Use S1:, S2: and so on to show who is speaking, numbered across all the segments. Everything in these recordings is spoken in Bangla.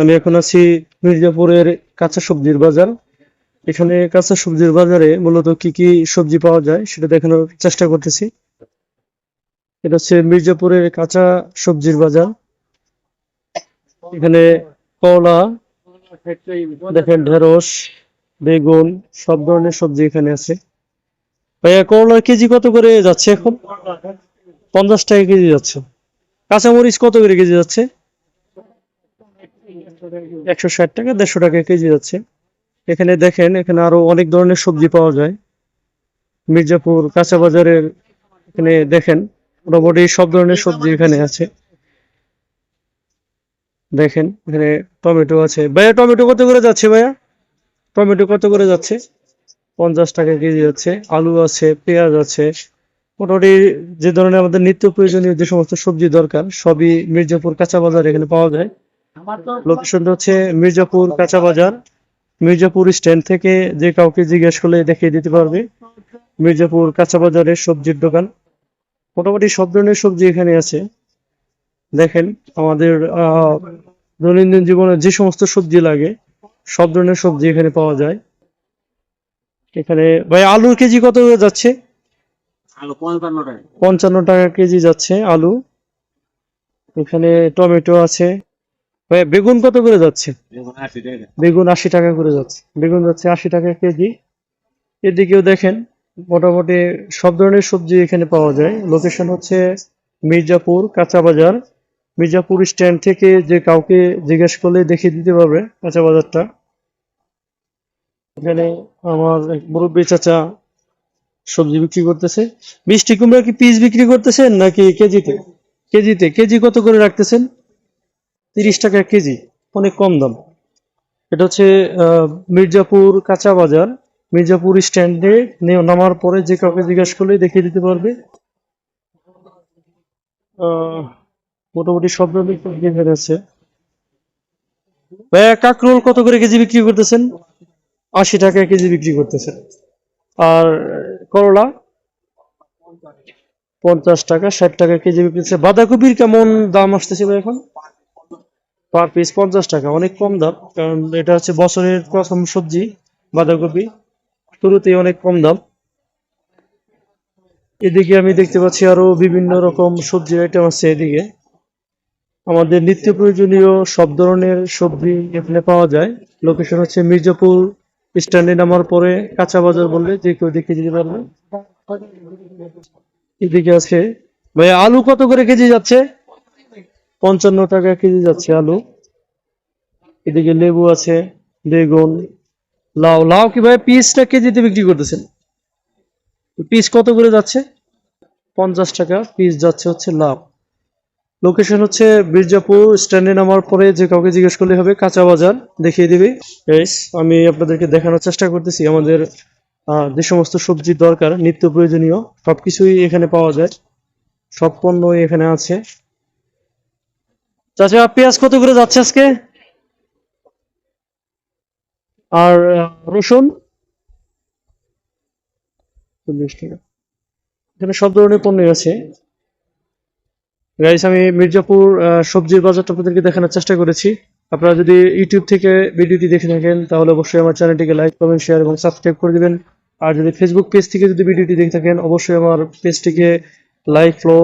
S1: আমি এখন আছি মির্জাপুরের কাঁচা সবজির বাজার। এখানে কাঁচা সবজির বাজারে মূলত কি কি সবজি পাওয়া যায় সেটা দেখানোর চেষ্টা করতেছি। এটা হচ্ছে মির্জাপুরের কাঁচা সবজির বাজার। এখানে কলা, দেখেন ঢেঁড়স, বেগুন, সব ধরনের সবজি এখানে আছে। ভাইয়া, করলার কেজি কত করে যাচ্ছে এখন? পঞ্চাশ টাকা কেজি যাচ্ছে। কাঁচামরিচ কত করে কেজি যাচ্ছে? একশো ষাট টাকা, দেড়শো টাকা কেজি যাচ্ছে। এখানে দেখেন, এখানে আরও অনেক ধরনের সবজি পাওয়া যায়। মির্জাপুর কাঁচা বাজারের এখানে দেখেন, মোটামুটি সব ধরনের সবজি এখানে আছে। দেখেন, এখানে টমেটো আছে। ভাইয়া, টমেটো কত করে যাচ্ছে ভাইয়া? টমেটো কত করে যাচ্ছে? পঞ্চাশ টাকা কেজি যাচ্ছে। আলু আছে, পেঁয়াজ আছে। মোটামুটি যে ধরনের আমাদের নিত্য প্রয়োজনীয় যে সমস্ত সবজি দরকার, সবই মির্জাপুর কাঁচা বাজার এখানে পাওয়া যায়। লোকেশনটা হচ্ছে মির্জাপুর কাঁচা বাজার মির্জাপুর স্ট্যান্ড থেকে যে কাউকে জিজ্ঞেস করলে দেখিয়ে দিতে পারবে। মির্জাপুর কাঁচা বাজারের সবজির দোকান। মোটামুটি সব ধরনের সবজি এখানে আছে। দেখেন আমাদের আহ দৈনন্দিন জীবনে যে সমস্ত সবজি লাগে সব ধরনের সবজি এখানে পাওয়া যায়। এখানে ভাই আলুর কেজি কত যাচ্ছে?
S2: আলু পঞ্চান্ন টাকা।
S1: পঞ্চান্ন টাকা কেজি যাচ্ছে আলু। এখানে টমেটো আছে। ভাই বেগুন কত করে যাচ্ছে? বেগুন আশি টাকা। করে যাচ্ছে। বেগুন যাচ্ছে আশি টাকা কেজি। এদিকেও দেখেন মোটামুটি সব ধরনের সবজি এখানে পাওয়া যায়। লোকেশন হচ্ছে মির্জাপুর কাঁচা বাজার মির্জাপুর স্ট্যান্ড থেকে যে কাউকে জিজ্ঞেস করলে দেখিয়ে দিতে পারবে কাঁচা বাজারটা এখানে আমার মুরব্বী চাচা সবজি বিক্রি করতেছে। মিষ্টি কুমড়া কি পিস বিক্রি করতেছেন নাকি কেজিতে? কেজিতে। কেজি কত করে রাখতেছেন? তিরিশ টাকা কেজি, অনেক কম দাম। এটা হচ্ছে মির্জাপুর কাঁচা বাজার। মির্জাপুর স্ট্যান্ডে নামার পরে যে কাউকে জিজ্ঞেস করলে দেখিয়ে দিতে পারবে। মোটামুটি সব আছে ভাইয়া, কাকরোল কত করে কেজি বিক্রি করতেছেন? আশি টাকা কেজি বিক্রি করতেছেন। আর করলা? পঞ্চাশ টাকা, ষাট টাকা কেজি বিক্রি বাঁধাকপির কেমন দাম আসতেছে এখন? পার পিস পঞ্চাশ টাকা। অনেক কম দাম, কারণ এটা হচ্ছে বছরের প্রথম সবজি, বাঁধাকপি। শুরুতেই অনেক কম দাম। এদিকে আমি দেখতে পাচ্ছি আরও বিভিন্ন রকম সবজির আইটেম আছে এদিকে। আমাদের নিত্য প্রয়োজনীয় সব ধরনের সবজি এখানে পাওয়া যায়। লোকেশন হচ্ছে মির্জাপুর, স্ট্যান্ডে নামার পরে কাঁচা বাজার বললে যে কেউ দেখে দিতে পারবে। এদিকে আছে। ভাই আলু কত করে কেজি যাচ্ছে? পঞ্চান্ন টাকা কেজি যাচ্ছে আলু। এদিকে লেবু আছে বেগুন লাউ। লাউ কি ভাই পিসটা কেজিতে বিক্রি করতেছেন? পিস কত করে যাচ্ছে? পঞ্চাশ টাকা পিস যাচ্ছে হচ্ছে লাউ। লোকেশন হচ্ছে মির্জাপুর স্ট্যান্ডে নামার পরে যে কাউকে জিজ্ঞেস করলে হবে কাঁচা বাজার দেখিয়ে দিবে। Guys, আমি আপনাদেরকে দেখানোর চেষ্টা করতেছি আমাদের যে সমস্ত সবজির দরকার নিত্য প্রয়োজনীয় সবকিছুই এখানে পাওয়া যায়। সব পণ্যই এখানে আছে। চাচা, পেঁয়াজ কত করে যাচ্ছে আজকে? আর রসুন? চল্লিশ টাকা। এখানে সব ধরনের পণ্যই আছে। গাইস আমি মির্জাপুর সবজির বাজারটা আপনাদেরকে দেখানোর চেষ্টা করেছি। আপনারা যদি ইউটিউব থেকে ভিডিওটি দেখে থাকেন, তাহলে অবশ্যই আমার চ্যানেলটিকে লাইক কমেন্ট শেয়ার এবং সাবস্ক্রাইব করে দিবেন। আর যদি ফেসবুক পেজ থেকে যদি ভিডিওটি দেখে থাকেন, অবশ্যই আমার পেজটিকে লাইক ফলো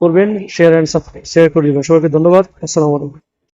S1: করবেন শেয়ার অ্যান্ড সাবস্ক্রাইব শেয়ার করে দেবেন। সবাইকে ধন্যবাদ। আসসালামু আলাইকুম।